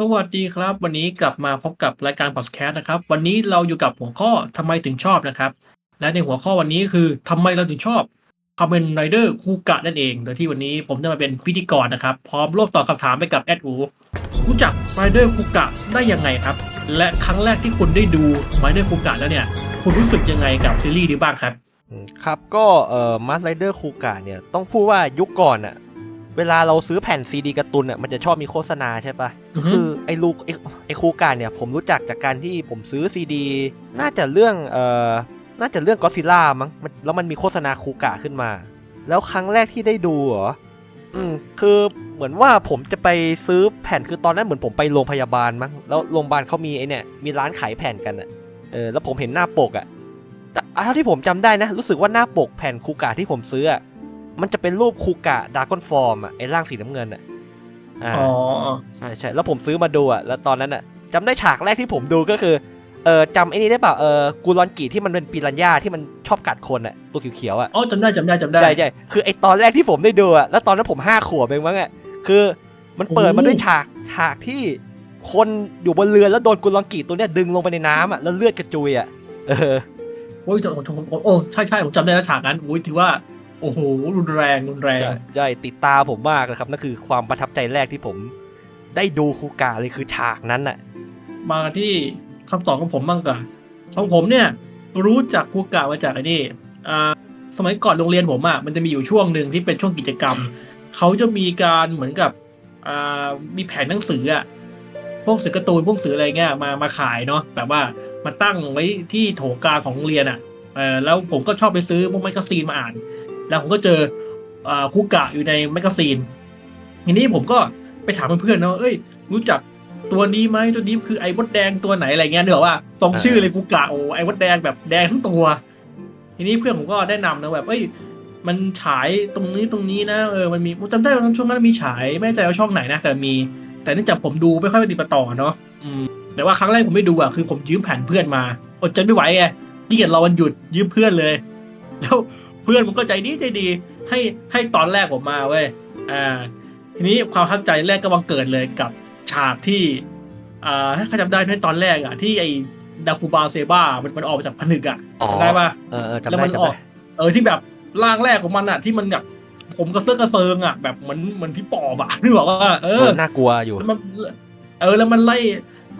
สวัสดีครับ วันนี้กลับมาพบกับรายการพอดแคสต์นะครับ วันนี้เราอยู่กับหัวข้อทำไมถึงชอบนะครับ และในหัวข้อวันนี้คือทำไมเราถึงชอบคาเมนไรเดอร์คูกะนั่นเอง โดยที่วันนี้ผมจะมาเป็นพิธีกรนะครับ พร้อมร่วมตอบคำถามไปกับแอดอูรู้จักไรเดอร์คูกะได้ยังไงครับ และครั้งแรกที่คุณได้ดูไรเดอร์คูกะแล้วเนี่ย คุณรู้สึกยังไงกับซีรีส์นี้บ้างครับ ครับก็เอ่อมาสไ r เดอร์คูกะเนี่ยต้องพูดว่ายุคก่อนอะ เวลาเราซื้อแผ่นซีดีการ์ตูนอะมันจะชอบมีโฆษณาใช่ปะอืก็อฮึคือไอ้ลูกไอ้ไอ้คูกะเนี่ย ผมรู้จักจากการที่ผมซื้อซีดี น่าจะเรื่องเอ่อน่าจะเรื่องก็ซิล่ามั้งมันแล้วมันมีโฆษณาคูกะขึ้นมา แล้วครั้งแรกที่ได้ดูเหรออืมคือเหมือนว่าผมจะไปซื้อแผ่นคือตอนนั้นเหมือนผมไปโรงพยาบาลมั้งแล้วโรงพยาบาลเขามีไอ้เนี่ยมีร้านขายแผ่นกันอะเออแล้วผมเห็นหน้าปกอะแต่เท่าที่ผมจำได้นะ รู้สึกว่าหน้าปกแผ่นคูกะที่ผมซื้ออะ มันจะเป็นรูปคูกะดากอนฟอร์มอะไอ้ร่างสีน้ำเงินอะอ่าอ๋อใช่ใช่แล้วผมซื้อมาดูอะแล้วตอนนั้นอะจำได้ฉากแรกที่ผมดูก็คือเออจำไอ้นี่ได้เปล่าเออกูรอนกีที่มันเป็นปิรันย่าที่มันชอบกัดคนอะตัวเขียวๆอะอ๋อจำได้จำได้จำได้ใช่ใช่คือไอตอนแรกที่ผมได้ดูอะแล้วตอนนั้นผมห้าขวบเองมั้งอะคือมันเปิดมาโอ้ด้วยฉากฉากที่คนอยู่บนเรือแล้วโดนกุลองกีตัวเนี้ยดึงลงไปในน้ำอะแล้วเลือดกระจุยอะเออโอ้ยโอ้โหโอ้ใช่ใช่ผมจำได้แล้วฉากนั้นอุ้ยถือว่า โอ้โหรุนแรงรุนแรงใช่ใช่ติดตาผมมากเลยครับนั่นคือความประทับใจแรกที่ผม ได้ดูคูกาเลยคือฉากนั้นอะมาที่คำตอบของผมบ้างก่อนของผมเนี่ย รู้จักคูกะมาจากไอ้นี่อ่าสมัยก่อนโรงเรียนผมอะมันจะมีอยู่ช่วงหนึ่งที่เป็นช่วงกิจกรรมเขาจะมีการเหมือนกับอ่ามีแผนหนังสืออะพวกสื่อการ์ตูนพวกสื่ออะไรเงี้ยมามาขายเนาะแบบว่ามาตั้งไว้ที่โถกลางของโรงเรียนอะเออแล้วผมก็ชอบไปซื้อพวกแมกกาซีนมาอ่าน แล้วผมก็เจออ่าคูกะอยู่ในแมกกาซีนทีนี้ผมก็ไปถามเพื่อนๆเนาะเอ้ย รู้จักตัวนี้ไหมตัวนี้คือไอ้มดแดงตัวไหนอะไรเงี้ยเนกอะว่าตรงชื่อเลยกูกะโอ้ไอ้มดแดงแบบแดงทั้งตัว ทีนี้เพื่อนผมก็แนะนำนะแบบเอ้ยมันฉายตรงนี้ตรงนี้นะเออมันมีผมจำได้ว่าช่วงนั้นมีฉายไม่แน่ใจว่าช่องไหนนะแต่มี แต่เนื่องจากผมดูไม่ค่อยปฏิปต่อเนาะอืมแต่ว่าครั้งแรกผมไม่ดูอะคือผมยืมแผ่นเพื่อนมาอดใจไม่ไหวไงที่เกียจรอวันหยุดยืมเพื่อนเลย แล้ว เพื่อนมันก็ใจดีใจดี ให้ให้ตอนแรกผมมาเว้ยอ่าทีนี้ความประทับใจแรกก็บังเกิดเลยกับฉากที่อ่าถ้าใครจำได้ในตอนแรกอะที่ไอ้ดากูบาเซบ้ามันมันออกมาจากผนึกอะอ๋อจำได้ปะเออเออจำแล้วได้มันจำออได้กเออที่แบบร่างแรกของมันอะ ที่มันแบบผมกระเซาะกระเซิงอะแบบเหมือนเหมือนพี่ปอบอะนึกออกว่าเอเอออน่ากลัวอยู่แล้วมันเออแล้วมันไล่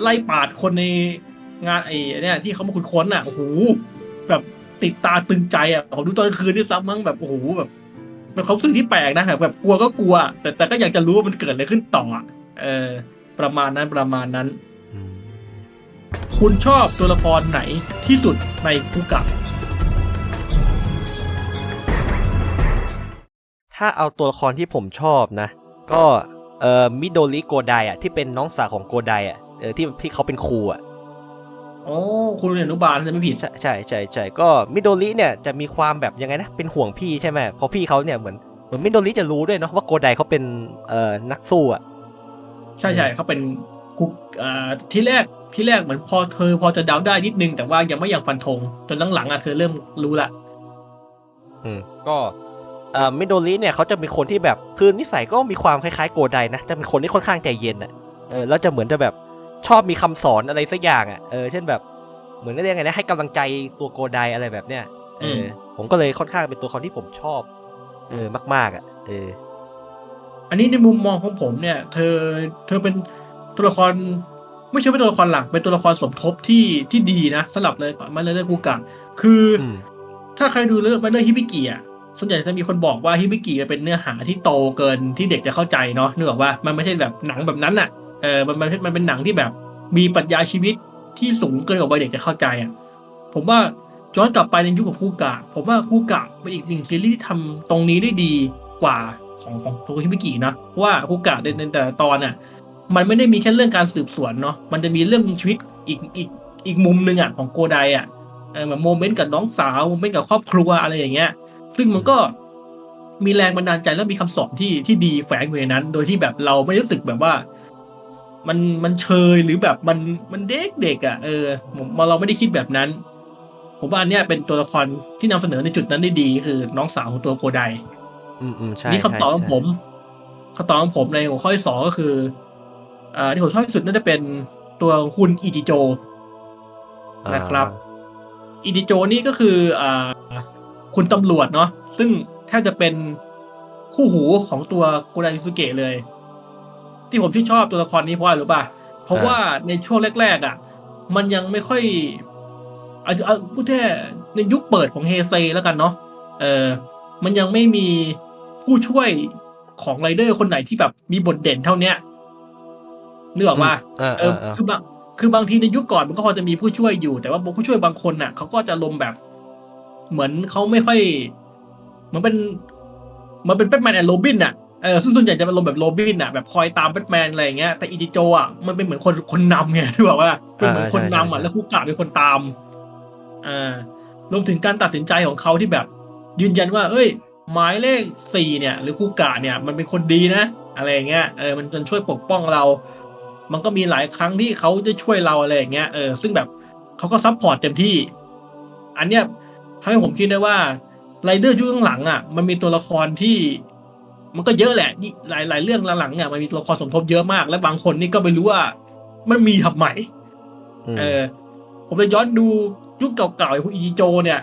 ไล่ปาดคนในงานไอ้เนี่ยที่เขามาคุ้นค้นอะโอ้โหแบบ ติดตาตึงใจอะผมดูตอนกลางคืนนี่ซ้ำมั้งแบบโอ้โหแบบเป็นความรู้สึกที่แปลกนะแบบแบบกลัวก็กลัว แต่แต่ก็อยากจะรู้ว่ามันเกิดอะไรขึ้นต่ออะเออ ประมาณนั้นประมาณนั้นอืมคุณชอบตัวละครไหนที่สุดในคุกะถ้าเอาตัวละครที่ผมชอบนะ ก็เอ่อมิโดริโกไดอะที่เป็นน้องสาวของโกไดอะเออที่ที่เขาเป็นครูอะ โอ้คุณเรียนอนุบาลจะไม่ผิด ใช่ใช่ใช่ใช่ก็มิโดริเนี่ยจะมีความแบบยังไงนะ เป็นห่วงพี่ใช่ไหมเพราะพี่เขาเนี่ยเหมือนเหมือนมิโดริจะรู้ด้วยเนาะว่าโกไดเขาเป็นเอ่อนักสู้อะใช่ใช่เขาเป็นกุกอ่าที่แรกที่แรกเหมือนพอเธอพอจะเดาได้นิดนึง แต่ว่ายังไม่อยากฟันธงจนหลังๆอะเธอเริ่มรู้ละอืมก็เอ่อมิโดริเนี่ยเขาจะเป็นคนที่แบบคือนิสัยก็มีความคล้ายๆโกไดนะจะเป็นคนที่ค่อนข้างใจเย็นอะเออแล้วจะเหมือนจะแบบ ชอบมีคำสอนอะไรสักอย่างอะเออเช่นแบบ เหมือนเรียกไงนะให้กำลังใจตัวโกไดอะไรแบบเนี้ยเอออผมก็เลยค่อนข้างเป็นตัวละครที่ผมชอบ เออมาก ๆ อะ เออ อันนี้ในมุมมองของผมเนี่ย เธอเธอเป็นตัวละครไม่ใช่เป็นตัวละครหลักเป็นตัวละครสมทบที่ที่ดีนะสำหรับเลยมาเลยเรื่องกูกะคืออมถ้าใครดูเรื่องมาเรื่องฮิบิกิอะส่วนใหญ่จะมีคนบอกว่าฮิบิกิเป็นเนื้อหาที่โตเกินที่เด็กจะเข้าใจเนาะนึกออกว่ามันไม่ใช่แบบหนังแบบนั้นอะ เออมันมันมันเป็นหนังที่แบบ มีปรัชญาชีวิตที่สูงเกินกว่าวัยเด็กจะเข้าใจอะ ผมว่าย้อนกลับไปในยุคของคูกะ ผมว่าคูกะเป็นอีกหนึ่งซีรีส์ที่ทำตรงนี้ได้ดีกว่าของของโทฮิบิกินะเพราะว่าคูกะในแต่ละตอนน่ะ มันไม่ได้มีแค่เรื่องการสืบสวนเนาะมันจะมีเรื่องชีวิตอีกอีกอีกมุมหนึ่งอะของโกไดอะเออแบบโมเมนต์กับน้องสาวโมเมนต์กับครอบครัวอะไรอย่างเงี้ย ซึ่งมันก็มีแรงบันดาลใจแล้วมีคำสอนที่ที่ดีแฝงอยู่ในนั้น โดยที่แบบเราไม่รู้สึกแบบว่า มันมันเชยหรือแบบมันมันเด็กเด็กอะเออผมเราไม่ได้คิดแบบนั้น ผมว่าอันเนี้ยเป็นตัวละครที่นำเสนอในจุดนั้นได้ดีคือน้องสาวของตัวโกไดอืมอืมใช่นี่คำตอบของใช่ผมคำตอบของผมในหัวข้อที่สองก็คืออ่าที่ผมชอบที่สุดน่าจะเป็นตัวคุณอิจิโจนะครับอิจิโจนี่ก็คืออ่าคุณตำรวจเนาะซึ่งแทบจะเป็นคู่หูของตัวกุราอิสุเกะเลย ที่ผมที่ชอบตัวละครนี้เพราะอะไรรู้ป่ะเพราะอ่าว่าในช่วงแรก ๆ อะ มันยังไม่ค่อยอาจจะเอาพูดแค่ในยุคเปิดของเฮเซแล้วกันเนาะเออมันยังไม่มีผู้ช่วยของไรเดอร์คนไหนที่แบบมีบทเด่นเท่าเนี้ยนึกออกป่ะเออเอเอออเออคือบางคือบางทีในยุคก่อนมันก็พอจะมีผู้ช่วยอยู่ แต่ว่าผู้ช่วยบางคนน่ะเขาก็จะลมณ์แบบ เหมือนเขาไม่ค่อยเหมือนเป็นเหมันเป็นแบทแมนแอนด์โรบินน่ะ เออซึ่งส่วนใหญ่จะเป็นลมณ์แบบโรบินน่ะแบบคอยตามแบทแมนอะไรอย่างเงี้ยแต่อีดิโจอะมันเป็นเหมือนคนคนนำไงที่บอกว่าเป็นเหมือนคนนำอะแล้วคุกะเป็นคนตามอ่ารวมถึงการตัดสินใจของเขาที่แบบ ยืนยันว่า เอ้ย หมายเลขสี่เนี่ย หรือคุกะเนี่ย มันเป็นคนดีนะ อะไรอย่างเงี้ยเออมันจะช่วยปกป้องเรา มันก็มีหลายครั้งที่เขาจะช่วยเราอะไรอย่างเงี้ยเออซึ่งแบบเขาก็ซัพพอร์ตเต็มที่ อันเนี้ยทำให้ผมคิดได้ว่าไรเดอร์ยุคข้างหลังอะ มันมีตัวละครที่ มันก็เยอะแหละนี่หลายหลายเรื่องหลังๆเนี่ยมันมีตัวละครสมทบเยอะมาก และบางคนนี่ก็ไม่รู้ว่า มันมีทำไมมเออ ผมจะย้อนดูยุคเก่าๆอย่างพวกอิจิโจ เนี่ย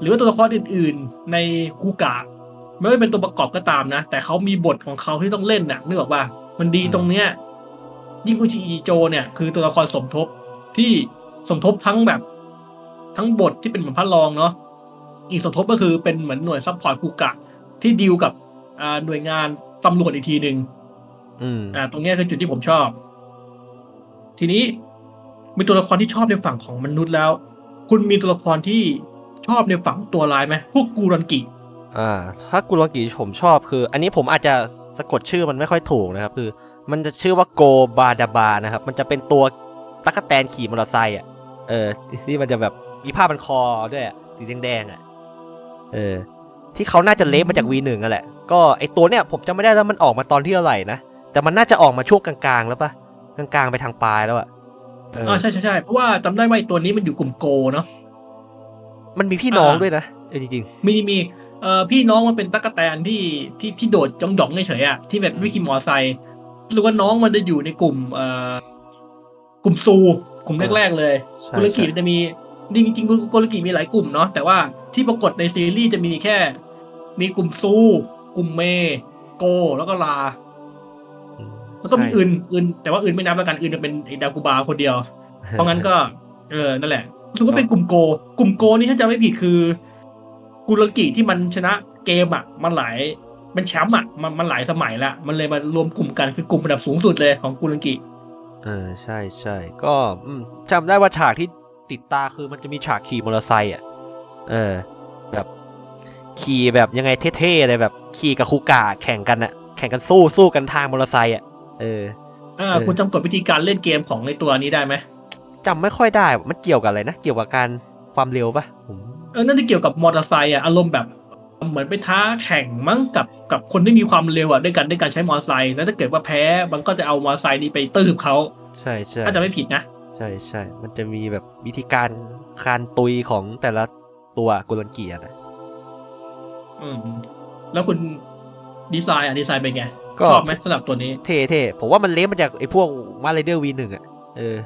หรือว่าตัวละครอื่น ๆ ในคูกะไม่ว่าเป็นตัวประกอบก็ตามนะ แต่เขามีบทของเขาที่ต้องเล่นน่ะนึกออกป่ะมันดีตรงเนี้ยยิ่งคุจิอิจิโจ เนี่ยคือตัวละครสมทบที่สมทบทั้งแบบ ทั้งบทที่เป็นเหมือนพระรองเนาะอีกสมทบก็คือเป็นเหมือนหน่วยซัพพอร์ตคูกะที่ดีลกับอ่า หน่วยงานตำรวจอีกทีหนึ่งอืมอ่า ตรงเนี้ยคือจุดที่ผมชอบ ทีนี้มีตัวละครที่ชอบในฝั่งของมนุษย์แล้ว คุณมีตัวละครที่ชอบในฝั่งตัวร้ายไหมพวกกูรันกิอ่า ถ้ากุลกิผมชอบคือ อันนี้ผมอาจจะสะกดชื่อมันไม่ค่อยถูกนะครับ คือ มันจะชื่อว่าโกบาดาบานะครับ มันจะเป็นตัวตั๊กแตนขี่มอเตอร์ไซค์อะเออ ที่มันจะแบบมีผ้าพันคอด้วยอะสีแดงๆอะ เออ ที่เขาน่าจะเลฟมาจาก V1 อะแหละ ก็ไอตัวเนี้ยผมจำไม่ได้แล้วมันออกมาตอนที่เท่าไหร่นะ แต่มันน่าจะออกมาช่วงกลางๆ แล้วปะกลางๆ ไปทางปลายแล้วอะเอออ่าใช่ใช่ใช่เพราะว่าจำได้ว่าไอ้ตัวนี้มันอยู่กลุ่มโกเนาะมันมีพี่น้องอ่าด้วยนะเออจริงมีมีเอ่อพี่น้องมันเป็นตั๊กแตนที่ที่ที่โดดจ่องจ่องๆเฉยๆอะที่แบบไม่ขี่มอไซค์หรือว่าน้องมันจะอยู่ในกลุ่มเอ่อกลุ่มซูกลุ่มแรกๆเลยใช่กุลกิใช่มันจะมีจริงจริงๆกุลกิมีหลายกลุ่มเนาะแต่ว่าที่ปรากฏในซีรีส์จะมีแค่ มีกลุ่มซู กลุ่มเม โก แล้วก็ลาๆอืมแล้วก็มีใช่อื่นอื่น แต่ว่าอื่นไม่นับแล้วกันอื่นจะเป็นไอ้ดากูบาคนเดียว เพราะงั้นก็ เออ นั่นแหละถือว่าเป็นกลุ่มโก กลุ่มโกนี่ถ้าจำไม่ผิดคือ กุลกิที่มันชนะเกมอะ มันหลายเป็นแชมป์อะมันมันหลายสมัยละมันเลยมารวมกลุ่มกันคือกลุ่มระดับสูงสุดเลยของกุลกิเออใช่ใช่ก็อืมจำได้ว่าฉากที่ติดตาคือมันจะมีฉากขี่มอเตอร์ไซค์อะ เออแบบ ขี่แบบยังไงเท่ๆเลยแบบขี่กับคูกาแข่งกันอะแข่งกันสู้สู้กันทางมอเตอร์ไซค์อะเอออ่าเออคุณจำกฎวิธีการเล่นเกมของในตัวนี้ได้ไหมจำไม่ค่อยได้ว่ามันเกี่ยวกับอะไรนะเกี่ยวกับการความเร็วปะผมเออน่าจะเกี่ยวกับมอเตอร์ไซค์อะอารมณ์แบบเหมือนไปท้าแข่งมั้งกับกับคนที่มีความเร็วอะด้วยกันด้วยการใช้มอเตอร์ไซค์แล้วถ้าเกิดว่าแพ้มันก็จะเอามอเตอร์ไซค์นี้ไปตื้บเขาใช่ใช่ถ้าจะไม่ผิดนะ ใช่ใช่มันจะมีแบบวิธีการการตุยของแต่ละตัวกุลันเกียนะ อืมแล้วคุณดีไซน์อะดีไซน์เป็นไงก็ ชอบไหมสำหรับตัวนี้ เท่เท่ผมว่ามันเลี้ยงมาจากไอ้พวกมาเรเดอร์วีหนึ่งอะเออ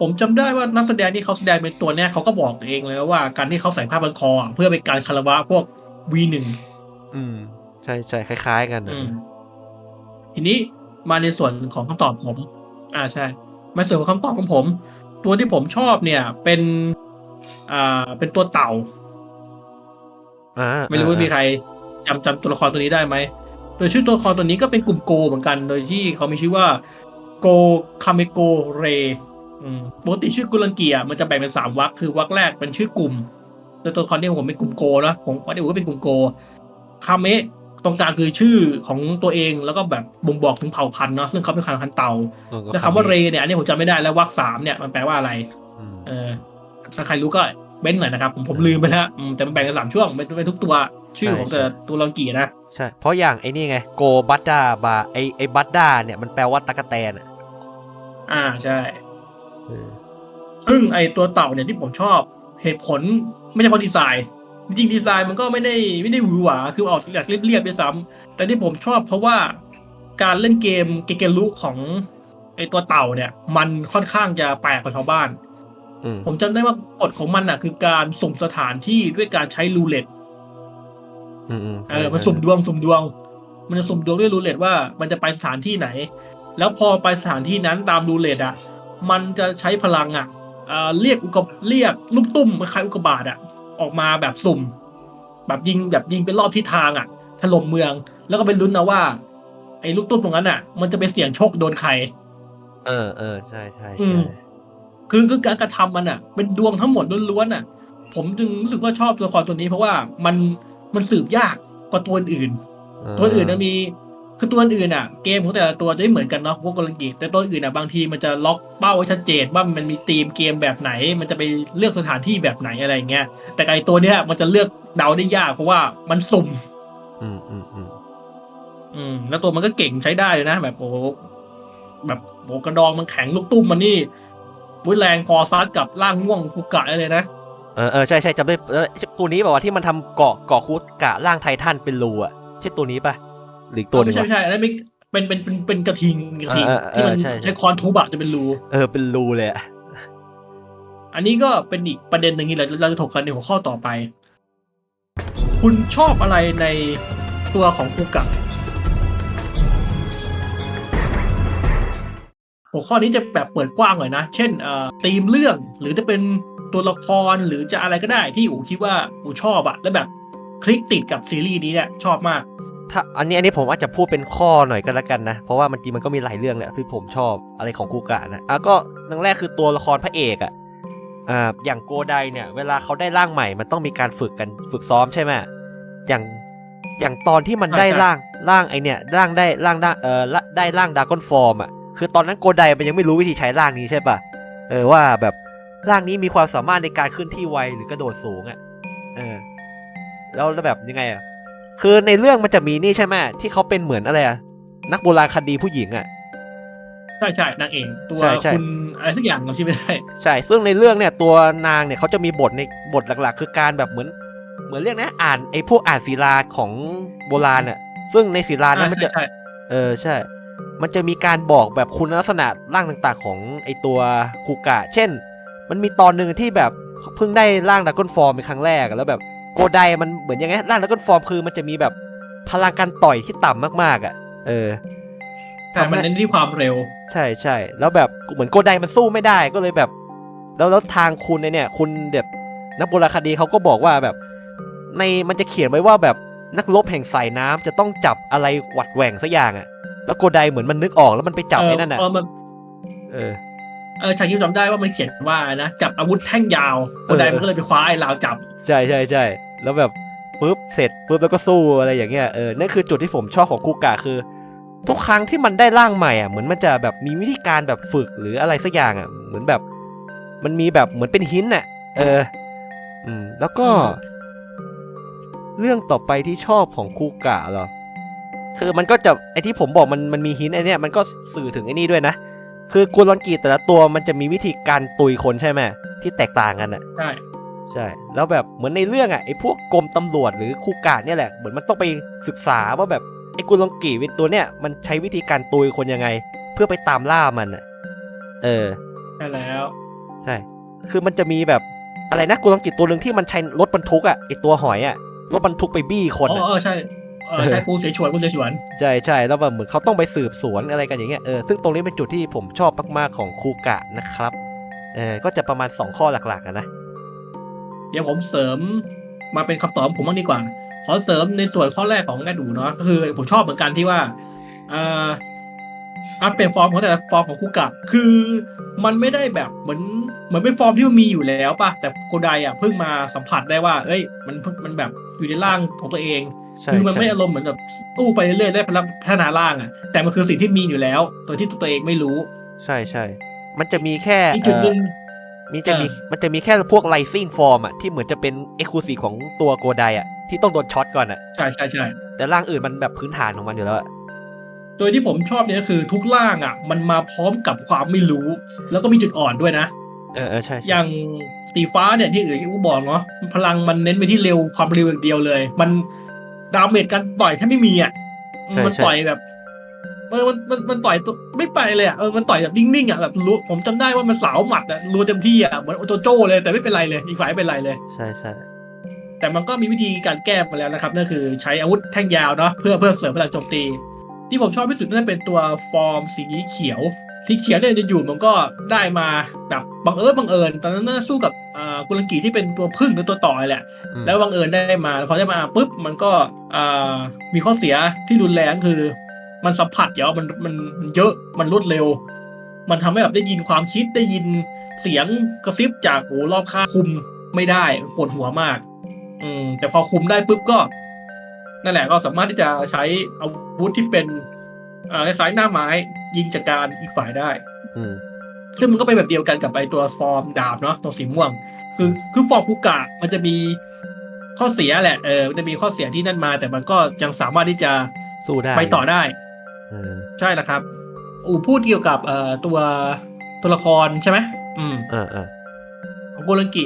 ผมจำได้ว่านักแสดงที่เขาแสดงเป็นตัวเนี้ยเขาก็บอกเองเลยว่าการที่เขาใส่ผ้าพันคออะเพื่อเป็นการคารวะพวก V1 อืม ใช่ใช่คล้าย ๆ กันนะอืมทีนี้มาในส่วนของคำตอบผม อ่าใช่ มาส่วนของคำตอบของผม ตัวที่ผมชอบเนี่ย เป็น อ่า เป็นตัวเต่า อ่าไม่รู้ว่ามีใครจำจำตัวละครตัวนี้ได้ไหม โดยชื่อตัวละครตัวนี้ก็เป็นกลุ่มโกเหมือนกัน โดยที่เขามีชื่อว่าโกคาเมโกเรปกติชื่อกุลังเกียมันจะแบ่งเป็นสามวรรคคือวรรคแรกเป็นชื่อกลุ่มโดยตัวละครที่ผมเป็นกลุ่มโกนะผมว่าเดี๋ยวก็เป็นกลุ่มโกคาเมะตรงกลางคือชื่อของตัวเองแล้วก็แบบบ่งบอกถึงเผ่าพันธุ์เนาะซึ่งเขาเป็นพันธุ์เต่าเออก็แล้วคำว่าเรเนี่ยอันนี้ผมจำไม่ได้แล้ววรรคสามเนี่ยมันแปลว่าอะไรอืมเออถ้าใครรู้ก็ เบ้นหน่อยนะครับ ผมผมลืมไปแล้วอืมแต่มันแบ่งเป็นสามช่วงเป็นเป็นทุกตัวชื่อของแต่ละตัวลังกีนะใช่เพราะอย่างไอ้นี่ไงโกบัตดาบาไอไอบัตดาเนี่ยมันแปลว่าตะกะแตนอะอ่าใช่เออซึ่งไอตัวเต่าเนี่ยที่ผมชอบเหตุผลไม่ใช่เพราะดีไซน์จริงๆดีไซน์มันก็ไม่ได้ไม่ได้หวือหวาคือออกจากเรียบๆด้วยซ้ำแต่ที่ผมชอบเพราะว่าการเล่นเกมเกเกลุของไอตัวเต่าเนี่ย มันค่อนข้างจะแปลกกว่าชาวบ้านอืม ผมจำได้ว่ากฎของมันอะ คือการสุ่มสถานที่ด้วยการใช้รูเล็ตอืมอืมเออมันสุ่มดวงสุ่มดวง มันจะสุ่มดวงด้วยรูเล็ตว่ามันจะไปสถานที่ไหน แล้วพอไปสถานที่นั้นตามรูเล็ตอะ มันจะใช้พลังอะเอ่อเรียกอุกกาเรียกลูกตุ้มคล้ายๆอุกกาบาตอะ ออกมาแบบสุ่ม แบบยิงแบบยิงเป็นรอบทิศทางอะถล่มเมือง แล้วก็ไปลุ้นนะว่า ไอ้ลูกตุ้มตรงนั้นอะ มันจะไปเสี่ยงโชคโดนใคร เออเออใช่ใช่อืใช่ม คือคือการกระทำมันอะ เป็นดวงทั้งหมดล้วนๆอะ ผมจึงรู้สึกว่าชอบตัวละครตัวนี้เพราะว่ามันมันสืบยากกว่าตัวอื่น ตัวอื่นนะมีคือตัวอื่นอะ เกมของแต่ละตัวจะไม่เหมือนกันเนาะพวกกลกิแต่ตัวอื่นอะบางทีมันจะล็อกเป้าไว้ชัดเจนว่ามันมีธีมเกมแบบไหน มันจะไปเลือกสถานที่แบบไหนอะไรเงี้ยแต่ไอตัวเนี้ยมันจะเลือกเดาได้ยากเพราะว่ามันสุ่ม อืมอืมอืมอืมแล้วตัวมันก็เก่งใช้ได้เลยนะแบบโอ้โหแบบโอ้กระดองมันแข็งลูกตุ้มมันนี่ วุ้ยแรงพอซัดกับร่างง่วงคุกะได้เลยนะ เออเออใช่ใช่จำได้เออตัวนี้แบบว่าที่มันทำเกาะเกาะคุดกะร่างไททันเป็นรูอะใช่ตัวนี้ปะหรืออีกตัวหนึไม่งใช่วะ ไม่ใช่อันนั้นไม่เป็นเป็นเป็นเป็นกระทิงกระทิงเออเออที่มันใช่ใช่ ใช้คอนทุบอะจะเป็นรู เออเป็นรูเลยอะอันนี้ก็เป็นอีกประเด็นหนึ่งที่เราเราจะถกกันในหัวข้อต่อไป คุณชอบอะไรในตัวของคูกะ หัวข้อนี้จะแบบเปิดกว้างหน่อยนะ เช่นเอ่อธีมเรื่องหรือจะเป็นตัวละครหรือจะอะไรก็ได้ที่อูคิดว่าอูชอบอะแล้วแบบคลิกติดกับซีรีส์นี้เนี่ยชอบมาก ถ้าอันนี้อันนี้ผมอาจจะพูดเป็นข้อหน่อยก็แล้วกันนะ เพราะว่ามันจริงมันก็มีหลายเรื่องแหละที่ผมชอบอะไรของคูกะนะอะก็เรื่องแรกคือตัวละครพระเอกอะอ่าอย่างโกไดเนี่ยเวลาเขาได้ร่างใหม่มันต้องมีการฝึกกันฝึกซ้อมใช่ไหมอย่างอย่างตอนที่มันใช่ได้ใช่ร่างร่างไอเนี่ยร่างได้ร่างได้เออละได้ร่างดากอนฟอร์มอะ คือตอนนั้นโกไดมันยังไม่รู้วิธีใช้ร่างนี้ใช่ปะเออว่าแบบร่างนี้มีความสามารถในการเคลื่อนที่ไวหรือกระโดดสูงอะเออแล้วแล้วแบบยังไงอะคือในเรื่องมันจะมีนี่ใช่ไหมที่เขาเป็นเหมือนอะไรอะนักโบราณคดีผู้หญิงอะใช่ใช่นางเอกตัวใช่ใช่คุณอะไรสักอย่างจำชื่อไม่ได้ใช่ซึ่งในเรื่องเนี่ยตัวนางเนี่ยเขาจะมีบทในบทหลักๆ คือการแบบเหมือน เหมือนเรื่องนะอ่านไอ้พวกอ่านศิลาของโบราณอะซึ่งในศิลาเนี่ยมันจะใช่เออใช่ มันจะมีการบอกแบบคุณลักษณะร่างต่างๆ ของไอตัวคูกะ เช่น มันมีตอนหนึ่งที่แบบเพิ่งได้ร่างดากอนฟอร์มเป็นครั้งแรกแล้วแบบโกไดมันเหมือนยังไงร่างดากอนฟอร์มคือ มันจะมีแบบพลังการต่อยที่ต่ำมากๆอะเออแต่มันเน้นที่ความเร็ว ใช่ใช่แล้วแบบเหมือนโกไดมันสู้ไม่ได้ก็เลยแบบ แล้วแล้วทางคุณเนี่ย คุณแบบนักโบราณคดีเขาก็บอกว่าแบบ ในมันจะเขียนไว้ว่าแบบนักรบแห่งสายน้ำจะต้องจับอะไรหวัดแหว่งสักอย่างอะ่ะ แล้วโกไดเหมือนมันนึกออกแล้วมันไปจับไอ้นั่นเออะอเออมันเออเออชายคิวจำได้ว่ามันเขียนว่านะจับอาวุธแท่งยาวเอคนอใดมันก็เลยไปคว้าไอ้ราวจับ ใช่ใช่ใช่แล้วแบบปุ๊บเสร็จปุ๊บแล้วก็สู้อะไรอย่างเงี้ยเออนั่นคือจุดที่ผมชอบของคูกะคือ ทุกครั้งที่มันได้ร่างใหม่อะเหมือนมันจะแบบมีวิธีการแบบฝึกหรืออะไรสักอย่างอะเหมือนแบบ มันมีแบบเหมือนเป็นหินน่ะ เออ อืม แล้วก็ เรื่องต่อไปที่ชอบของคูกะเหรอ คือมันก็จะไอที่ผมบอกมันมันมีหินไอเนี้ยมันก็สื่อถึงไอ้นี่ด้วยนะ คือกุลอนกีแต่ละตัวมันจะมีวิธีการตุยคนใช่ไหมที่แตกต่างกันอะใช่ใช่ แล้วแบบเหมือนในเรื่องอะไอ้พวกกรมตำรวจหรือคูกาดเนี่ยแหละเหมือนมันต้องไปศึกษาว่าแบบไอ้กุลองกีเป็นตัวเนี่ยมันใช้วิธีการตุยคนยังไง เพื่อไปตามล่ามันอะเออใช่แล้วใช่คือมันจะมีแบบอะไรนะกุลองกีตัวหนึ่งที่มันใช้รถบรรทุกอะไอ้ตัวหอยอะรถบรรทุกไปบี้คนอ๋ออะเออใช่ เออใช่ปูเสฉวนปูเสฉวนใช่ใช่แล้วแบบเหมือนเขาต้องไปสืบสวนอะไรกันอย่างเงี้ยเออซึ่งตรงนี้เป็นจุดที่ผมชอบมากๆของคูกะนะครับเออก็จะประมาณ 2 ข้อหลักๆอะนะเดี๋ยวผมเสริมมาเป็นคำตอบของผมบ้างดีกว่า ขอเสริมในส่วนข้อแรกของแอดูเนาะก็คือผมชอบเหมือนกันที่ว่าเอ่อการเปลี่ยนฟอร์มของแต่ละฟอร์มของคุกะคือมันไม่ได้แบบเหมือนเหมือนเป็นฟอร์มที่มันมีอยู่แล้วป่ะแต่โกไดอะเพิ่งมาสัมผัสได้ว่า เอ้ย มันเพิ่งมันแบบอยู่ในร่างของตัวเองใช่ คือมันใช่ไม่อารมณ์เหมือนแบบตู้ไปเรื่อยๆได้พัฒนาร่างอะแต่มันคือสิ่งที่มีอยู่แล้ว โดยที่ตัวเองไม่รู้ ใช่ใช่มันจะมีแค่อีกจุดหนึ่งเอ่อมีจะมีเออมันจะมีแค่พวกไลซิ่งฟอร์มอะที่เหมือนจะเป็นเอ็กซ์คลูซีฟของตัวโกไดอะที่ต้องโดนช็อตก่อนอะใช่ใช่ใช่แต่ร่างอื่นมันแบบพื้นฐานของมันอยู่แล้วอะโดยที่ผมชอบเนี่ยก็คือทุกร่างอะ มันมาพร้อมกับความไม่รู้ แล้วก็มีจุดอ่อนด้วยนะเออเออใช่ใช่อย่างสีฟ้าเนี่ยที่อื่นที่กูบอกเนาะพลังมันเน้นไปที่เร็วความเร็วอย่างเดียวเลย มัน ดาเมจการต่อยแทบไม่มีอะมันต่อยแบบอมันมันมันต่อยตัวไม่ไปเลยอะเออมันต่อยแบบนิ่งๆอะแบบรู้ผมจำได้ว่ามันสาวหมัดอะรัวเต็มที่อะเหมือนโอโจโจ้เลยแต่ไม่เป็นไรเลยอีกฝ่ายไม่เป็นไรเลย ใช่ใช่แต่มันก็มีวิธีการแก้มาแล้วนะครับ นั่นคือใช้อาวุธแท่งยาวเนาะเพื่อเพื่อเสริมพลังโจมตี ที่ผมชอบที่สุดน่าจะเป็นตัวฟอร์มสีเขียว สีเขียวเนี่ยจะอยู่มันก็ได้มาแบบบังเอิญบังเอิญตอนนั้นน่าสู้กับอ่ากุลังกีที่เป็นตัวพึ่งหรือตัวต่อแหละอืมแล้วบังเอิญได้มาพอได้มาปุ๊บมันก็อ่ามีข้อเสียที่รุนแรงคือ มันสัมผัสเยอะมันมันมันเยอะมันรวดเร็ว มันทำให้แบบได้ยินความคิดได้ยินเสียงกระซิบจากหูรอบข้างคุมไม่ได้ปวดหัวมาก อืมแต่พอคุมได้ปุ๊บก็นั่นแหละก็สามารถที่จะใช้อาวุธที่เป็นอ่า คล้ายๆหน้าไม้ยิงจากการอีกฝ่ายได้ อืมซึ่งมันก็เป็นแบบเดียวกันกับไอตัวฟอร์มดาบเนาะตัวสีม่วง คือคือฟอร์มคูกะมันจะมีข้อเสียแหละเออมันจะมีข้อเสียที่นั่นมา แต่มันก็ยังสามารถที่จะสู้ได้ไปต่อได้เออใช่แล้วครับ อูพูดเกี่ยวกับเอ่อตัวตัวละครใช่ไหมอืมอ่าอ่าของกูรังกิ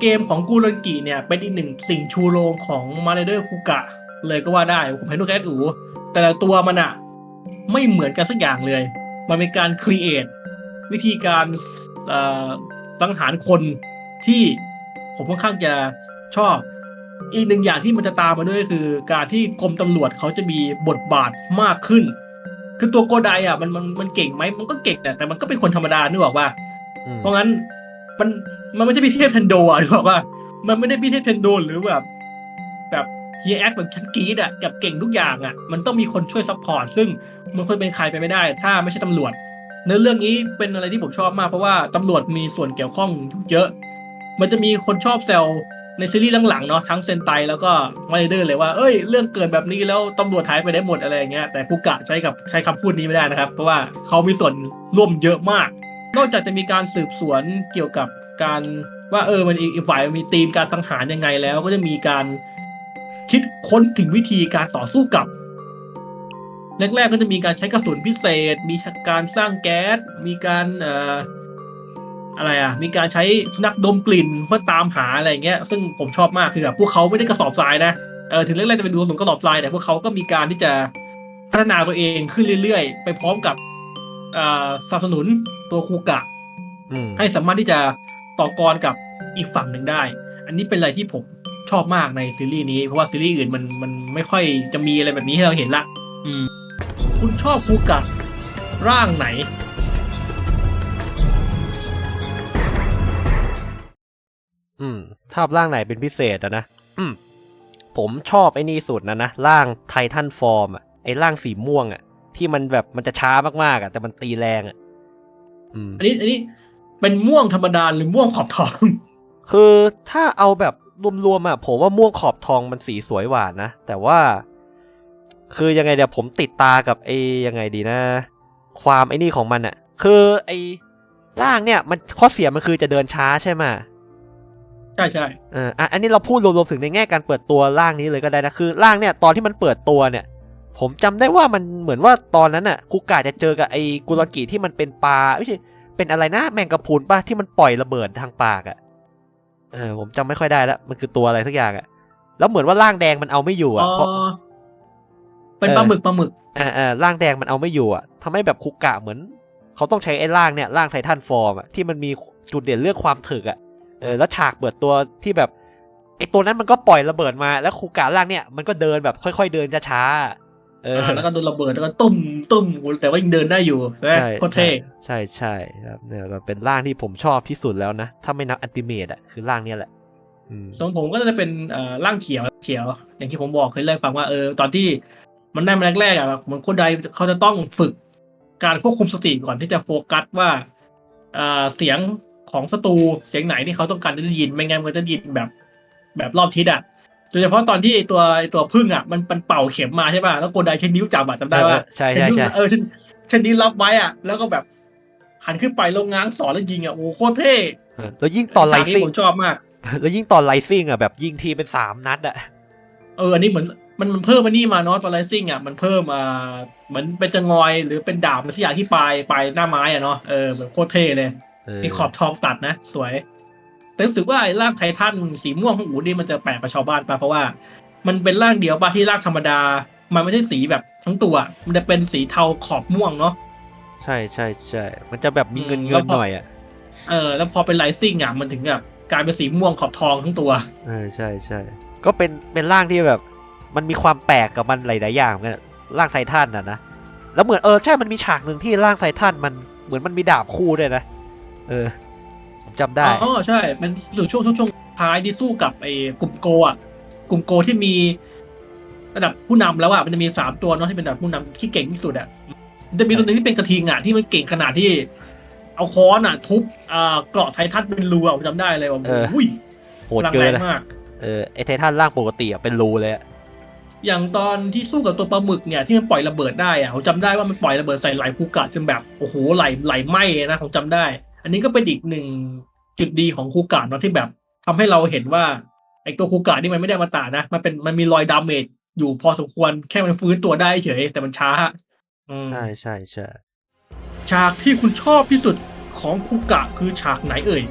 เกมของกูรังกิเนี่ย เป็นอีกหนึ่งสิ่งชูโรงของมาเดอร์คูกะ เลยก็ว่าได้ ผมเห็นดูแคสอูแต่ละตัวมันอะ ไม่เหมือนกันสักอย่างเลย มันเป็นการครีเอทวิธีการเอ่อสังหารคนที่ผมค่อนข้างจะชอบ อีกหนึ่งอย่างที่มันจะตามมาด้วยก็คือ การที่กรมตำรวจเขาจะมีบทบาทมากขึ้น คือตัวโกไดอะมันมันมันเก่งไหมมันก็เก่งแต่แต่มันก็เป็นคนธรรมดานึกออกว่าอืมเพราะงั้นมันมันไม่ใช่พิเทพเทนโดอะนึกออกว่า มันไม่ได้พิเทพเทนโดหรือแบบ แบบเฮียแอคแบบชั้นกีดอะกับเก่งทุกอย่างอะมันต้องมีคนช่วยซัพพอร์ตซึ่งมันควรเป็นใครไปไม่ได้ ถ้าไม่ใช่ตำรวจเนื้อเรื่องนี้เป็นอะไรที่ผมชอบมากเพราะว่าตำรวจมีส่วนเกี่ยวข้องเยอะ มันจะมีคนชอบแซวในซีรีส์หลังๆเนาะทั้งเซนไตแล้วก็มาเดอร์เลยว่าเอ้ยเรื่องเกิดแบบนี้แล้วตำรวจหายไปได้หมดอะไรอย่างเงี้ยแต่คุกะใช้กับใช้คำพูดนี้ไม่ได้นะครับ เพราะว่าเขามีส่วนร่วมเยอะมาก นอกจากจะมีการสืบสวนเกี่ยวกับการว่าเออมันอีกฝ่ายมันมีธีมการสังหารยังไงแล้วก็จะมีการ คิดค้นถึงวิธีการต่อสู้กับ แรก ๆ ก็จะมีการใช้กระสุนพิเศษ มีการสร้างแก๊ส มีการเอ่ออะไรอะ มีการใช้สุนัขดมกลิ่นเพื่อตามหาอะไรอย่างเงี้ย ซึ่งผมชอบมากคือแบบพวกเขาไม่ได้กระสอบทรายนะ เออถึงแรกๆจะเป็นดูสมกระสอบทรายแต่พวกเขาก็มีการที่จะพัฒนาตัวเองขึ้นเรื่อยๆ ไปพร้อมกับเอ่อสนับสนุนตัวคูกะอืมให้สามารถที่จะต่อกรกับอีกฝั่งหนึ่งได้ อันนี้เป็นอะไรที่ผมชอบมากในซีรีส์นี้เพราะว่าซีรีส์อื่นมันมันไม่ค่อยจะมีอะไรแบบนี้ให้เราเห็นละ อืม คุณชอบคูกะร่างไหน อืมชอบร่างไหนเป็นพิเศษอะนะ อืม ผมชอบไอ้นี่สุดนะนะ ร่างไททันฟอร์มอะไอ้ร่างสีม่วงอะที่มันแบบมันจะช้ามากๆอะแต่มันตีแรงอะอืม อันนี้อันนี้เป็นม่วงธรรมดาหรือม่วงขอบทอง คือถ้าเอาแบบรวมๆอะผมว่าม่วงขอบทองมันสีสวยหวานนะ แต่ว่า คือยังไงเดี๋ยวผมติดตากับไอ้ยังไงดีนะ ความไอ้นี่ของมันอะคือไอ้ร่างเนี่ยมันข้อเสียมันคือจะเดินช้าใช่ไหมใช่ใช่เอออะอันนี้เราพูดรวมๆถึงในแง่การเปิดตัวร่างนี้เลยก็ได้นะคือร่างเนี่ยตอนที่มันเปิดตัวเนี่ย ผมจำได้ว่ามันเหมือนว่าตอนนั้นน่ะคุกาจะเจอกับไอ้กุลกิที่มันเป็นปลาไม่ใช่เป็นอะไรนะแมงกะพรุนป่ะที่มันปล่อยระเบิดทางปากอะ่ะ เออผมจำไม่ค่อยได้แล้วมันคือตัวอะไรสักอย่างอะ่ะแล้วเหมือนว่าร่างแดงมันเอาไม่อยู่อ๋อะอเพราะเป็นปลาหมึกปลาหมึกเออเออร่างแดงมันเอาไม่อยู่อะทำให้แบบคุกะเหมือน เขาต้องใช้ไอ้ร่างเนี่ยร่างไททันฟอร์มอะที่มันมีจุดเด่นเรื่องความถึกอะเออแล้วฉากเปิดตัวที่แบบไอ้ตัวนั้นมันก็ปล่อยระเบิดมาแล้วคุกะร่างเนี่ยมันก็เดินแบบค่อย ๆ เดินช้าๆเอออ่า แล้วก็โดนระเบิดแล้วก็ตุ้มตุ้มแต่ว่ายังเดินได้อยู่ใช่ไหมใช่โคตรเท่ใช่ใช่ครับเนี่ยก็เป็นร่างที่ผมชอบที่สุดแล้วนะ ถ้าไม่นับอันติเมตอะคือร่างเนี้ยแหละอืมส่วนผมก็จะเป็นเอ่อร่างเขียวเขียว อย่างที่ผมบอกเคยเล่าให้ฟังว่าเออตอนที่มันได้มาแรกๆอะเหมือนคนใดเขาจะต้องฝึกการควบคุมสติก่อนที่จะโฟกัสว่าเอ่อเสียงของศัตรูเสียงไหนที่เขาต้องการจะได้ยินไม่งั้นมันก็จะได้ยินแบบ แบบรอบทิศอะ โดยเฉพาะตอนที่ไอตัวไอตัวพึ่งอะมันมันเป่าเข็มมาใช่ป่ะแล้วโกไดใช้นิ้วจับอะจำได้ว่าเออใช่ใช่ใช่เออฉันฉันนิ้วรับไว้อะ แล้วก็แบบหันขึ้นไปแล้วง้างสอนแล้วยิงอะโอ้โหโคตรเท่เออแล้วยิ่งตอนไลฉากนี้ซิ่งผมชอบมาก แล้วยิ่งตอนไลซิ่งอะแบบยิงทีเป็นสามนัดอะเอออันนี้เหมือนมันมันเพิ่มมานี่มาเนาะตอนไลซิ่งอะมันเพิ่มอ่าเหมือนเป็นจะงอยหรือเป็นดาบอะไรสักอย่างที่ปลายปลายหน้าไม้อะเนาะเออแบบโคตรเท่เลยเออมีขอบทองตัดนะ สวย แต่รู้สึกว่าไอ้ร่างไททันสีม่วงของอูนี่มันจะแปลกกว่าชาวบ้านปะเพราะว่า มันเป็นร่างเดียวปะที่ร่างธรรมดา มันไม่ใช่สีแบบทั้งตัว มันจะเป็นสีเทาขอบม่วงเนาะใช่ใช่ใช่มันจะแบบมีเงินอืมเงิแล้นวพอหน่อยอะเออ แล้วพอเป็นไลซิ่งอะมันถึงแบบกลายเป็นสีม่วงขอบทองทั้งตัวเออใช่ใช่ก็เป็นเป็นร่างที่แบบ มันมีความแปลกกับมันหลายๆอย่างเหมือนกันร่างไททันน่ะนะแล้วเหมือนเออใช่มันมีฉากหนึ่งที่ร่างไททันมันเหมือนมันมีดาบคู่ด้วยนะเออผม จำได้อ๋อใช่ มันอยู่ช่วงช่วงช่วงท้ายที่สู้กับไอ้กลุ่มโกอะกลุ่มโกที่มีระดับผู้นำแล้วอะมันจะมีสามตัวเนาะที่เป็นระดับผู้นำที่เก่งที่สุดอะมันจะมีตัวหนึงที่เป็นกระทิงอะที่มันเก่งขนาดที่ เอาค้อนอะ ทุบอ่าเกราะไททันเป็นรูอะผมจำได้เลยว่าเอออุ้ยโหดพลังเกิแรนงอะมากเออไอไททันร่างปกติอะเป็นรูเลยอะอย่างตอนที่สู้กับตัวปลาหมึกเนี่ยที่มันปล่อยระเบิดได้อะผมจำได้ว่ามันปล่อยระเบิดใส่ไหลคูกะจนแบบโอ้โหไหลไหลไหม้นะผมจำได้ อันนี้ก็เป็นอีกหนึ่งจุดดีของคูกะเนาะที่แบบทำให้เราเห็นว่าไอตัวคูกะนี่มันไม่ได้อมาตานะ มันเป็นมันมีรอยดาเมจอยู่พอสมควรแค่มันฟื้นตัวได้เฉย แต่มันช้าอืมใช่ใช่ใช่ฉากที่คุณชอบที่สุดของคูกะคือฉากไหนเอ่ย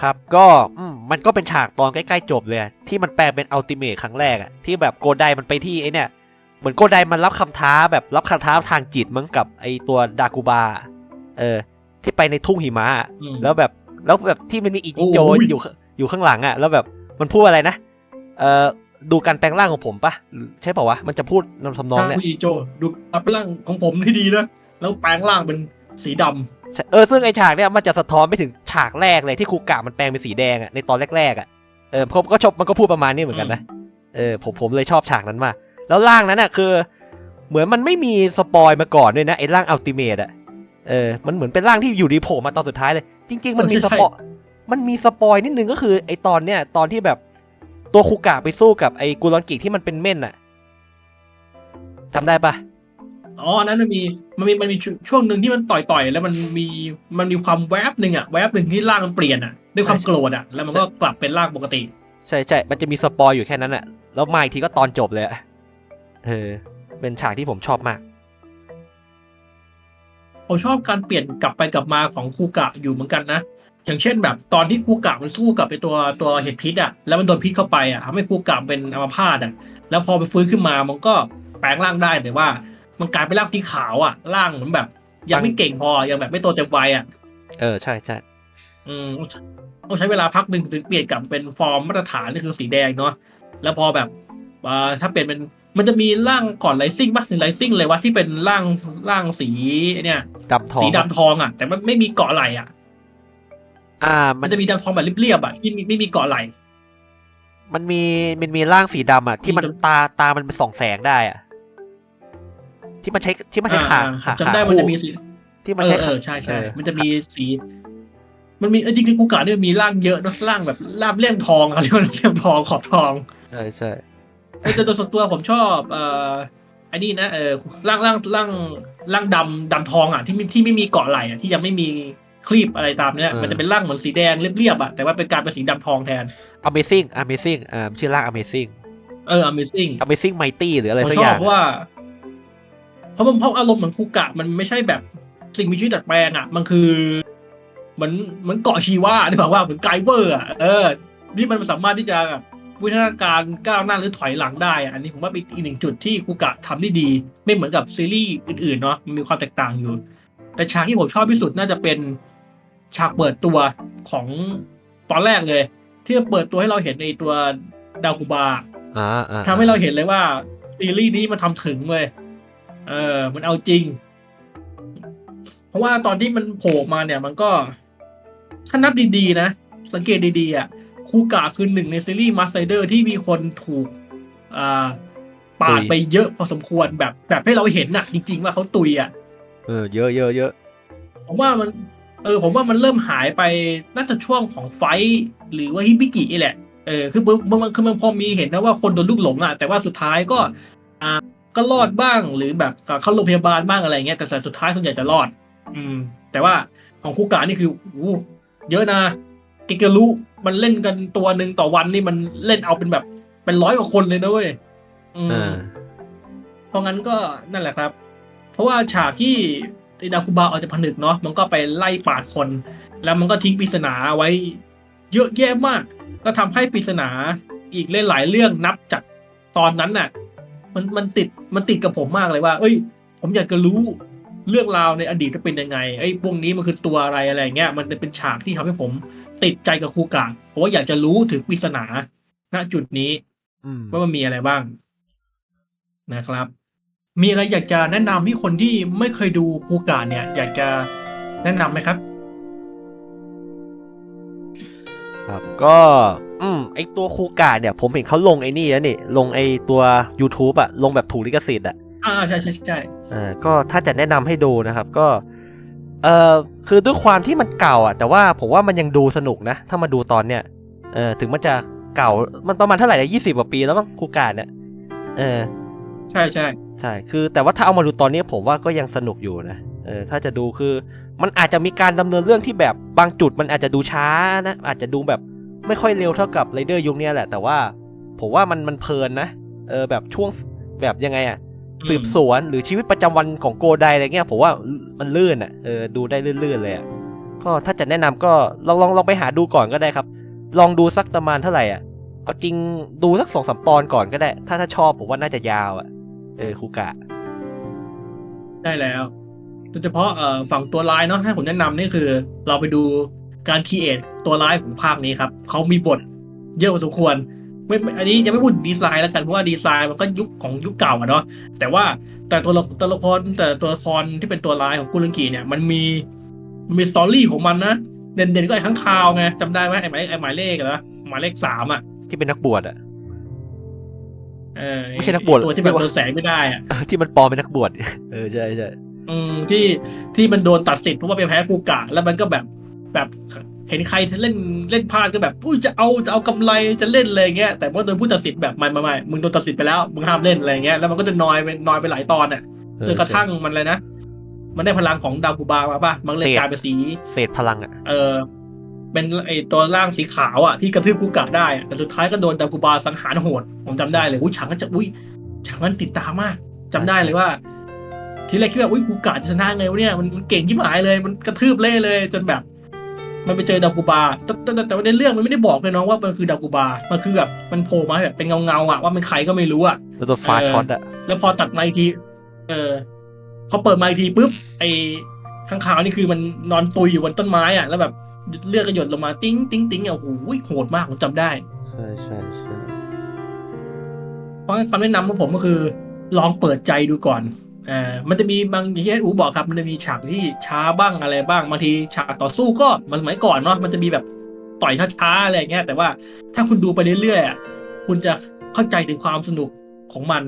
ครับก็อืมมันก็เป็นฉากตอนใกล้ๆจบเลยอะที่มันแปลงเป็นอัลติเมทครั้งแรกอะที่แบบโกไดมันไปที่ไอเนี่ย เหมือนโกไดมันรับคำท้าแบบรับคำท้าทางจิตมั้งกับไอตัวดากูบา เออ ที่ไปในทุ่งหิมะอะอืมแล้วแบบแล้วแบบที่มันมีอีจิโจโอ้ยอยู่ข้างอยู่ข้างหลังอะแล้วแบบมันพูดอะไรนะเอ่อดูการแปลงร่างของผมปะใช่ป่าวะมันจะพูดนำทำนองเนี่ยทางอีโจดูอัพร่างของผมที่ดีนะแล้วแปลงร่างเป็นสีดำใช่เออซึ่งไอฉากเนี่ยมันจะสะท้อนไปถึงฉากแรกเลยที่คูกะมันแปลงเป็นสีแดงอะในตอนแรกๆอะเออผมก็ชอบมันก็พูดประมาณนี้เหมือนกันนะเออผมผมเลยชอบฉากนั้นมาก แล้วร่างนั้นอะคือ เหมือนมันไม่มีสปอยมาก่อนด้วยนะไอร่างอัลติเมทอะเออมันเหมือนเป็นร่างที่อยู่ดีโผล่มาตอนสุดท้ายเลย จริง ๆ มันมีสปอยมันมีสปอยนิดนึงก็คือไอตอนเนี้ยตอนที่แบบตัวคูกะไปสู้กับไอกูรอนกิที่มันเป็นเม่นอะจำได้ปะอ๋ออันนั้นมันมี มันมี มันมีช่วงหนึ่งที่มันต่อยต่อยๆแล้วมันมี มันมีความแวบหนึ่งอะแวบหนึ่งที่ร่างมันเปลี่ยนอะด้วยความโกรธอะแล้วมันก็กลับเป็นร่างปกติ ใช่ใช่ มันจะมีสปอยอยู่แค่นั้นอะแล้วมาอีกทีก็ตอนจบเลยอะ เออ เป็นฉากที่ผมชอบมาก ผมชอบการเปลี่ยนกลับไปกลับมาของคูกะอยู่เหมือนกันนะ อย่างเช่นแบบตอนที่คูกะมันสู้กับไอตัวตัวเห็ดพิษอะแล้วมันโดนพิษเข้าไปอะทำให้คูกะเป็นอัมพาตอะแล้วพอไปฟื้นขึ้นมามันก็แปลงร่างได้แต่ว่า มันกลายเป็นร่างสีขาวอะร่างเหมือนแบบ ยังไม่เก่งพอ ยังแบบไม่โตเต็มวัยอะเออ ใช่ใช่ อืมต้องใช้เวลาพักหนึ่งถึงเปลี่ยนกลับเป็นฟอร์มมาตรฐานนี่คือสีแดงเนาะ แล้วพอแบบอ่าถ้าเปลี่ยนเป็น มันจะมีร่างก่อนไลซิ่งป่ะหรือไลซิ่งเลยวะที่เป็นร่างร่างสีเนี่ยดำทองสีดำทองอะ แต่มันไม่มีเกาะไหล่อะ อ่า มัมันนจะมีดำทองแบบเรียบๆอะที่มีไม่มีเกาะไหล่มันมีมันมีร่างสีดำอะที่มันสีดำตาตามันเป็นสองแสงได้อะที่มันใช้ที่มันใช้ขาอ่ขาจำขาได้มันคู่จะมีสีที่มันเอใช้อเอขาอใช่ใช่เออมันจะมีสี มันมีเออจริงๆกูกะเนี่ยมีร่างเยอะเนอะร่างแบบร่างเลี่ยมทองอะไรวะเลี่ยมทองขอบทองใช่ใช่ เออแต่โดยส่วนตัวผมชอบเอ่อไอ้นี่นะเออร่างร่างร่างร่างดำดำทองอะที่ม่ที่ไม่มีเกาะไหล่อะที่ยังไม่มีคลีบอะไรตามเนี้ยมันจะเป็นร่างเหมือนสีแดงเรียบๆอะแต่ว่าเป็นการเป็นสีดำทองแทน Amazing Amazing อ่าชื่อร่าง Amazing เออ amazing Amazing Mighty หรืออะไรสักอย่างเพราะว่าเพราะมันเพราะอารมณ์เหมือนคูกะมันไม่ใช่แบบสิ่งมีชีวิตดัดแปลงอะ มันคือเหมือนเหมือนเกาะชีว่าที่บอกว่าเหมือนไกเวอร์อะเออ นี่มันสามารถที่จะแบบ วิวัฒนาการก้าวหน้าหรือถอยหลังได้อะอันนี้ผมว่าเป็นอีกหนึ่งจุดที่คูกะทำได้ดี ไม่เหมือนกับซีรีส์อื่นๆเนาะมันมีความแตกต่างอยู่ แต่ฉากที่ผมชอบที่สุดน่าจะเป็นฉากเปิดตัวของตอนแรกเลย ที่มันเปิดตัวให้เราเห็นในตัวดาวกูบาอ่าอ่าทำให้เราเห็นเลยว่าซีรีส์นี้มันทำถึงเลยเออ มันเอาจริง เพราะว่าตอนที่มันโผล่มาเนี่ย มันก็ถ้านับดีๆนะ สังเกตดีๆอะ คูกะคือหนึ่งในซีรีส์มาสไ r เดอร์ที่มีคนถูกอ่าปาดไปเยอะพอสมควรแบบแบบให้เราเห็นน่ะ จริง ๆ ว่าเขาตุยอะเออเยอะเยอะเยอะผมว่ามัน เออ ผมว่ามันเริ่มหายไปน่าจะช่วงของไฟท์หรือว่าฮิบิกินี่แหละเออคือมันมันคือมันพอมีเห็นนะว่าคนโดนลูกหลงอะแต่ว่าสุดท้ายก็อ่าก็รอดบ้างหรือแบบเข้าโรงพยาบาลบ้างอะไรเงี้ยแต่สุดท้ายส่วนใหญ่จะรอด อืม แต่ว่าของคูกานี่คืออู้เยอะนะ เกเกรุมันเล่นกันตัวหนึ่งต่อวันนี่มันเล่นเอาเป็นแบบ เป็นร้อยกว่าคนเลยนะเว้ยอืมอ่าเพราะงั้นก็นั่นแหละครับ เพราะว่าฉากที่ไอ้ดากุบาออกจากผนึกเนาะมันก็ไปไล่ปาดคน แล้วมันก็ทิ้งปริศนาไว้เยอะแยะมาก ก็ทำให้ปริศนาอีกหลายๆเรื่องนับจากตอนนั้นน่ะ มันมันติดมันติดกับผมมากเลยว่า เอ้ย ผมอยากจะรู้ เรื่องราวในอดีตจะเป็นยังไงไอ้พวกนี้มันคือตัวอะไรอะไรเงี้ยมันเป็นฉากที่ทำให้ผมติดใจกับครูกะเพราะว่าอยากจะรู้ถึงปริศนาณจุดนี้อืมว่ามันมีอะไรบ้าง นะครับ มีอะไรอยากจะแนะนำที่คนที่ไม่เคยดูครูกะเนี่ย อยากจะแนะนำไหมครับ ครับก็อืมไอตัวคูกาเนี่ย ผมเห็นเขาลงไอ้นี่แล้วนี่ ลงไอตัว YouTube อะลงแบบถูกลิขสิทธิ์อะ อ่าใช่ใช่ใช่อ่าก็ถ้าจะแนะนำให้ดูนะครับ ก็ เออคือด้วยความที่มันเก่า อะ แต่ว่าผมว่ามันยังดูสนุกนะ ถ้ามาดูตอนเนี้ยเออถึงมันจะเก่ามันประมาณเท่าไหร่นะยี่สิบกว่าปีแล้วมั้งคูกาเนี่ยเออ ใช่ใช่ใช่ คือ แต่ว่าถ้าเอามาดูตอนนี้ผมว่าก็ยังสนุกอยู่นะเออถ้าจะดูคือมันอาจจะมีการดำเนินเรื่องที่แบบบางจุดมันอาจจะดูช้านะ อาจจะดูแบบไม่ค่อยเร็วเท่ากับไรเดอร์ยุคเนี้ยแหละ แต่ว่าผมว่ามันมันเพลินนะ เออแบบช่วงแบบยังไงอะ สืบสวนหรือชีวิตประจำวันของโกไดอะไรเงี้ยผมว่ามันลื่นอะเออดูได้ลื่นๆเลยอะก็ถ้าจะแนะนำก็ลองลองลองไปหาดูก่อนก็ได้ครับ ลองดูสักประมาณเท่าไหร่อะเอาจริงดูสักสองสามตอนก่อนก็ได้ ถ้าถ้าชอบผมว่าน่าจะยาวอะ เออคูกะ ได้แล้วโดยเฉพาะเอ่อฝั่งตัวร้ายเนาะถ้าผมแนะนำนี่คือ เราไปดูการคีเอทตัวร้ายของภาคนี้ครับเขามีบทเยอะพอสมควร ไม่ไม่อันนี้ยังไม่พูดดีไซน์แล้วกันเพราะว่าดีไซน์มันก็ยุคของยุคเก่าอะเนาะแต่ว่าแต่ตัวละตัวละครแต่ตัวละครที่เป็นตัวร้ายของกุลังกีเนี่ยมันมีมันมีสตอรี่ของมันนะเด่นๆก็ไอ้ข้างคาวไงจำได้ไหมไอ้หมายไอ้หมายเลขอะนะหมายเลขสามอะที่เป็นนักบวชอะเออไม่ใช่นักบวชตัวที่เรีมัยนกว่าโดนแสงไม่ได้อะที่มันปลอมเป็นนักบวชเออใช่ใช่อืมที่ที่มันโดนตัดสิทธิ์เพราะว่าไปแพ้กูกะแล้วมันก็แบบแบบเห็นใครเล่นเล่นพลาดก็แบบอุ้ยจะเอาจะเอากำไรจะเล่นอะไรเงี้ยแต่ว่าโดนผู้ตัดสินแบบไม่ไม่ไม่มึงโดนตัดสินไปแล้วมึงห้ามเล่นอะไรเงี้ยแล้วมันก็จะนอยไปนอยไปหลายตอนอะเออจนกระทั่งมันเลยนะมันได้พลังของดาวกูบามาป่ะมันเลยเศษกลายเป็นสีเศษพลังอะเออเป็นไอตัวร่างสีขาวอะที่กระทืบกูกะได้อะแต่สุดท้ายก็โดนดาวกูบาสังหารโหดผมจำได้เลยอุ้ยฉากก็จะอุ้ยฉากนั้นติดตามมากจำได้เลยว่าทีแรกคิดว่าอุ้ยกูกะจะชนะไงวะเนี่ยมันมันเก่งที่หมายเลย มันกระทืบเล่เลย จนแบบ มันไปเจอดาวกูบาแต่แต่แต่แต่ว่าในเรื่องมันไม่ได้บอกเลยน้องว่ามันคือดาวกูบา มันคือแบบมันโผล่มาแบบเป็นเงาเงาๆอะว่ามันใครก็ไม่รู้อะแล้วตัวฟ้าเออช็อตอะแล้วพอตัดมาอีกที เออพอเปิดมาอีกทีปุ๊บไอ้ข้างขาวนี่คือมันนอนตุยอยู่บนต้นไม้อะแล้วแบบเลือดก็หยดลงมาติ้งติ้งติ้งอะโอ้โหโหดมากผมจำได้ใช่ใช่ใช่เพราะงั้นคำแนะนำของผมก็คือ ลองเปิดใจดูก่อน อ่ามันจะมีบางอย่างที่อูบอกครับมันจะมีฉากที่ช้าบ้างอะไรบ้างบางทีฉากต่อสู้ก็มันสมัยก่อนเนาะมันจะมีแบบต่อยช้าๆอะไรอย่างเงี้ย แต่ว่าถ้าคุณดูไปเรื่อยๆอะคุณจะเข้าใจถึงความสนุกของมัน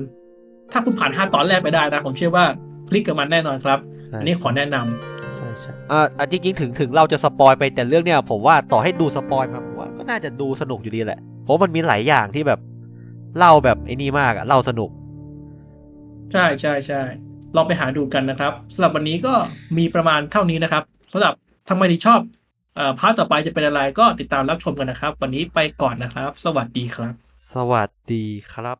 ถ้าคุณผ่านห้าตอนแรกไปได้นะผมเชื่อว่าคลิกกับมันแน่นอนครับใช่อันนี้ขอแนะนำใช่ใช่อ่าอะจริงๆถึงถึงเราจะสปอยไปแต่เรื่องเนี้ยผมว่าต่อให้ดูสปอยมาผมว่าก็น่าจะดูสนุกอยู่ดีแหละเพราะมันมีหลายอย่างที่แบบเล่าแบบไอ้นี่มากอะเล่าสนุก ใช่ใช่ใช่ ลองไปหาดูกันนะครับสำหรับวันนี้ก็มีประมาณเท่านี้นะครับสำหรับทำไมถึงชอบพาร์ทต่อไปจะเป็นอะไรก็ติดตามรับชมกันนะครับ วันนี้ไปก่อนนะครับ สวัสดีครับ สวัสดีครับ